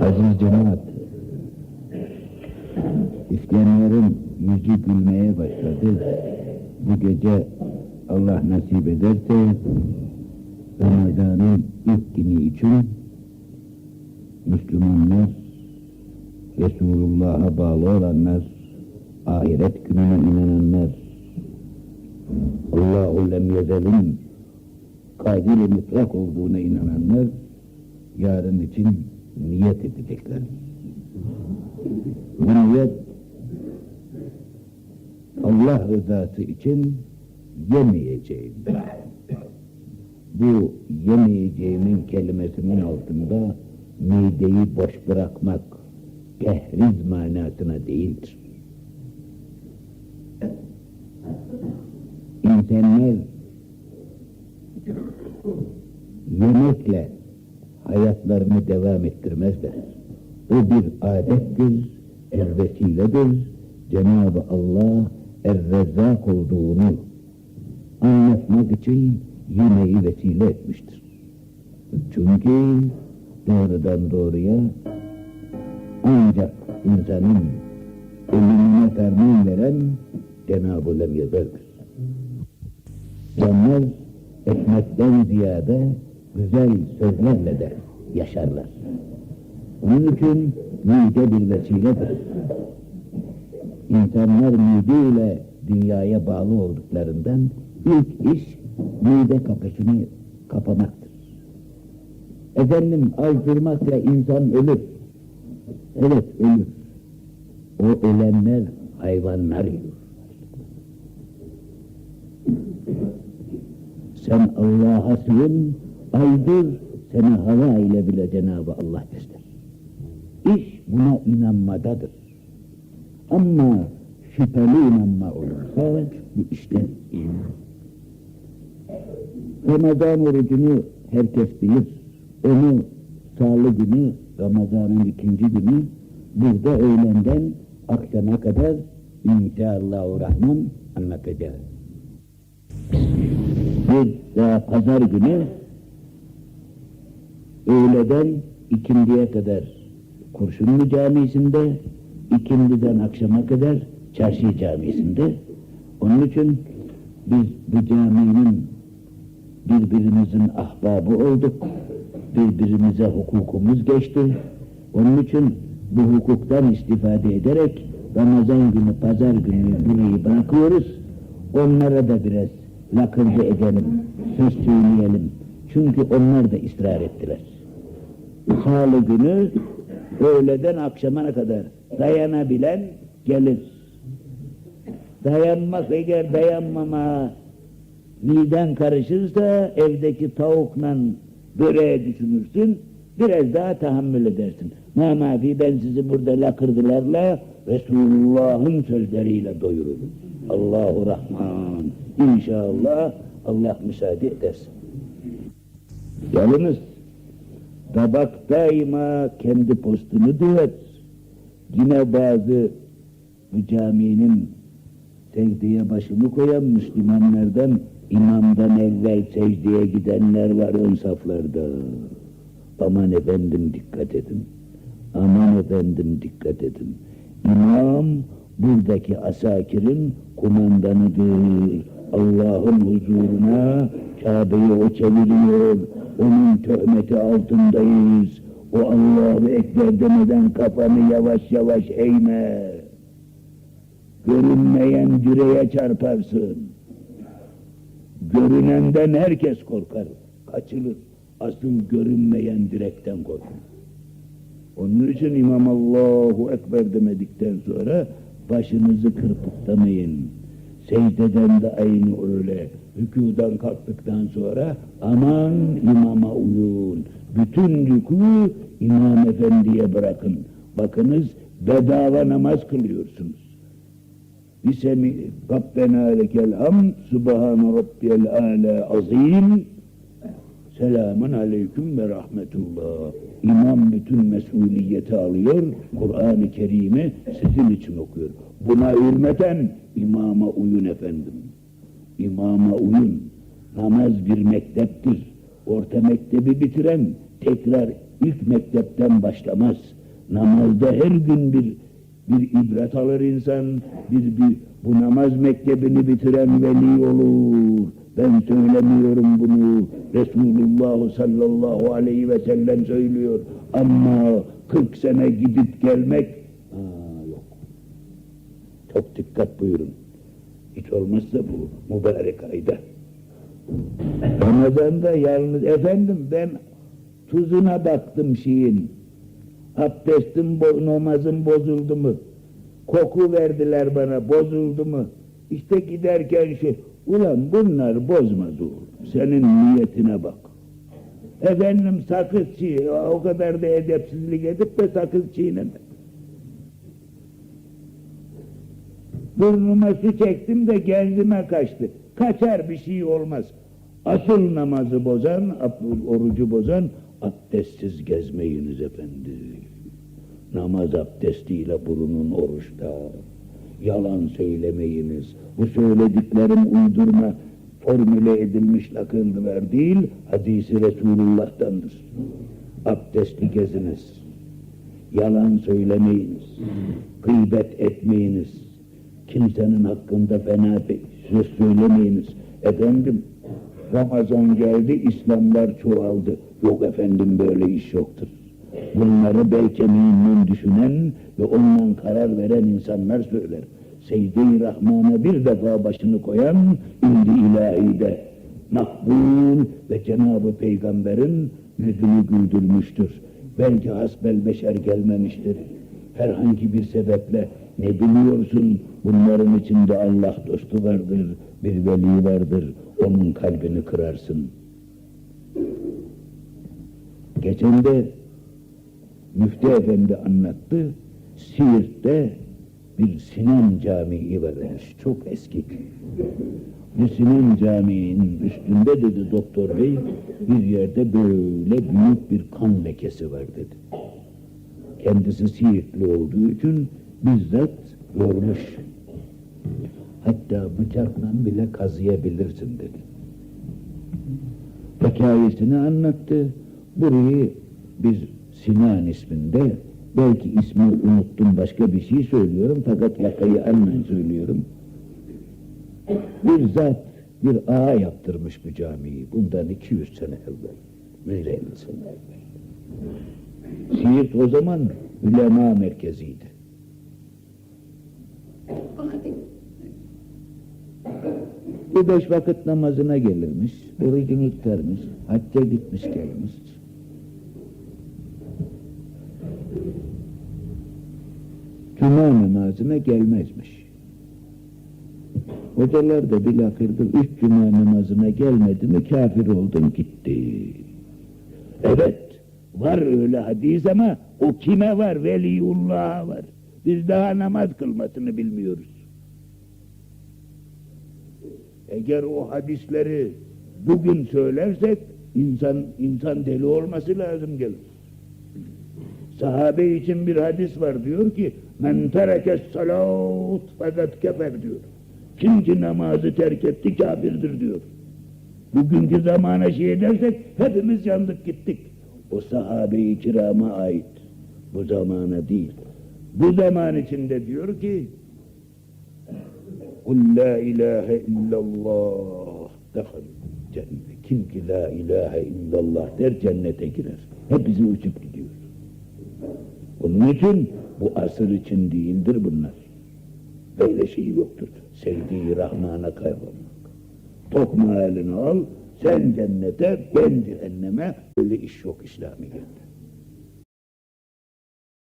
Aziz cemaat, İskender yüzü gülmeye başladı. Bu gece Allah nasip ederse Ramazan'ın ilk günü için Müslümanlar, Resulullah'a bağlı olanlar, ahiret gününe inananlar, Allahu lem yezelin kadir mutlak olduğuna inananlar yarın için niyet edecekler. Bu niyet Allah rızası için yemeyeceğim. Bu yemeyeceğimin kelimesinin altında mideyi boş bırakmak, kehriz manasına değildir. İnsanlar yemekle hayatlarını devam ettirmezler. O bir adettir, er vesiledir. Cenab-ı Allah er-rezzak olduğunu anlatmak için yemeği vesile etmiştir. Çünkü doğrudan doğruya ancak insanın ölümüne ferman veren Cenab-ı Lem Yezel'dir. Onlar ekmekten ziyade güzel sözlerle de yaşarlar. Onun için mide bir vesiledir. İnsanlar mideyle dünyaya bağlı olduklarından ilk iş mide kapısını kapamaktır. Efendim azdırmakla insan ölür. Evet ölür. O ölenler hayvanlar yiyor. Sen Allah'a sığın, aydır, seni hava ile bile Cenab-ı Allah göster. İş buna inanmadadır. Ama şüpheli inanma olursa bu işler iyi. Ramazan orucunu herkes bilir. Onu salı günü, Ramazan'ın ikinci günü burada öğlenden akşama kadar inşallah rahman anlatacağız. Bir daha pazar günü öğleden ikindiye kadar Kurşunlu Camisi'nde, ikindiden akşama kadar Çarşı Camisi'nde. Onun için biz bu caminin birbirimizin ahbabı olduk. Birbirimize hukukumuz geçti. Onun için bu hukuktan istifade ederek Ramazan günü, pazar günü burayı bırakıyoruz. Onlara da biraz lakırdı edelim, söz söyleyelim. Çünkü onlar da ısrar ettiler. Salı günü öğleden akşamına kadar dayanabilen gelir. Dayanmak eğer dayanmama miden karışırsa evdeki tavukla böreğe düşünürsün, biraz daha tahammül edersin. Mamafi ben sizi burada lakırdılarla Resulullah'ın sözleriyle doyururum. Allahu Rahman. İnşallah Allah müsaade edersin. Yalnız tabak daima kendi postunu düvet. Yine bazı bu caminin secdeye başını koyan Müslümanlardan imamdan evvel secdeye gidenler var ön saflarda. Aman efendim dikkat edin. Aman efendim dikkat edin. İmam buradaki asakirin kumandanıdır. Allah'ın huzuruna Kabe'yi o çeviriyor. Onun töhmeti altındayız. O Allahu Ekber demeden kafanı yavaş yavaş eğme. Görünmeyen direğe çarparsın. Görünenden herkes korkar, kaçılır. Asıl görünmeyen direkten korkar. Onun için İmam Allahu Ekber demedikten sonra başınızı kırpıklamayın. Secdeden de aynı öyle. Rükudan kalktıktan sonra aman imama uyun. Bütün rükû İmam Efendi'ye bırakın. Bakınız bedava namaz kılıyorsunuz. Bisemi Rabbena lekel hamd Subhane Rabbiyel âlâ azîm Selamun aleyküm ve rahmetullah. İmam bütün mesuliyeti alıyor, Kur'an-ı Kerim'i sizin için okuyor. Buna hürmeten imama uyun efendim. İmama uyun. Namaz bir mekteptir. Orta mektebi bitiren tekrar ilk mektepten başlamaz. Namazda her gün bir bir ibret alır insan, bir, bir bu namaz mektebini bitiren veli olur. Ben söylemiyorum bunu. Resulullah sallallahu aleyhi ve sellem söylüyor. Ama 40 sene gidip gelmek aa, yok. Çok dikkat buyurun. Hiç olmazsa bu mübarek ayda. Ramazan'da yalnız efendim ben tuzuna baktım şeyin. Abdestim, bo- namazım bozuldu mu? Koku verdiler bana, bozuldu mu? İşte giderken şey, ulan bunlar bozmaz oğlum. Senin niyetine bak. Efendim sakız çiğ, o kadar da edepsizlik edip de sakız çiğneme. Burnuma su çektim de genzime kaçtı. Kaçar bir şey olmaz. Asıl namazı bozan, orucu bozan abdestsiz gezmeyiniz efendi. Namaz abdestiyle burunun oruçta. Yalan söylemeyiniz. Bu söylediklerim uydurma formüle edilmiş lakındılar değil, hadisi Resulullah'tandır. Abdestli geziniz. Yalan söylemeyiniz. Gıybet etmeyiniz. Kimsenin hakkında fena söz söylemeyiniz. Efendim Ramazan geldi, İslamlar çoğaldı. Yok efendim böyle iş yoktur. Bunları bel kemiğinden düşünen ve ondan karar veren insanlar söyler. Secde-i Rahman'a bir defa başını koyan indi ilahide makbul ve Cenab-ı Peygamber'in yüzünü güldürmüştür. Belki hasbel beşer gelmemiştir. Herhangi bir sebeple ne biliyorsun bunların içinde Allah dostu vardır, bir veli vardır, onun kalbini kırarsın. Geçen de Müftü Efendi anlattı, Siirt'te bir Sinan Camii varmış, çok eski. Bu Sinan Camii'nin üstünde dedi doktor bey, bir yerde böyle büyük bir kan lekesi var dedi. Kendisi Siirtli olduğu için bizzat görmüş. Hatta bıçakla bile kazıyabilirsin dedi. Hikayesini anlattı. Burayı biz Sinan isminde, belki ismi unuttum başka bir şey söylüyorum fakat yakayı anlayın söylüyorum. Bir zat, bir ağa yaptırmış bu camiyi bundan 200 sene evvel. Böyle 50 sene. Siirt o zaman ulema merkeziydi. Bu beş vakit namazına gelirmiş, orucunu tutarmış, hacca gitmiş gelmiş. Cuma namazına gelmezmiş. Hocalar da bilakırdı üç cuma namazına gelmedi mi kafir oldun gitti. Evet, var öyle hadis ama o kime var? Veliullah'a var. Biz daha namaz kılmasını bilmiyoruz. Eğer o hadisleri bugün söylersek insan insan deli olması lazım gelir. Sahabe için bir hadis var diyor ki men terekes salat fakat kefer diyor. Kim ki namazı terk etti kafirdir diyor. Bugünkü zamana şey edersek hepimiz yandık gittik. O sahabe-i kirama ait. Bu zamana değil. Bu zaman içinde diyor ki Kul la ilahe illallah dehal cennet. Kim ki la ilahe illallah der cennete girer. Hepsi uçup gidiyor. Bunun için bu asır için değildir bunlar. Böyle şey yoktur. Sevdiği Rahman'a kaybolmak. Tokma elini al, sen cennete, ben cehenneme. Böyle iş yok İslamiyet'te.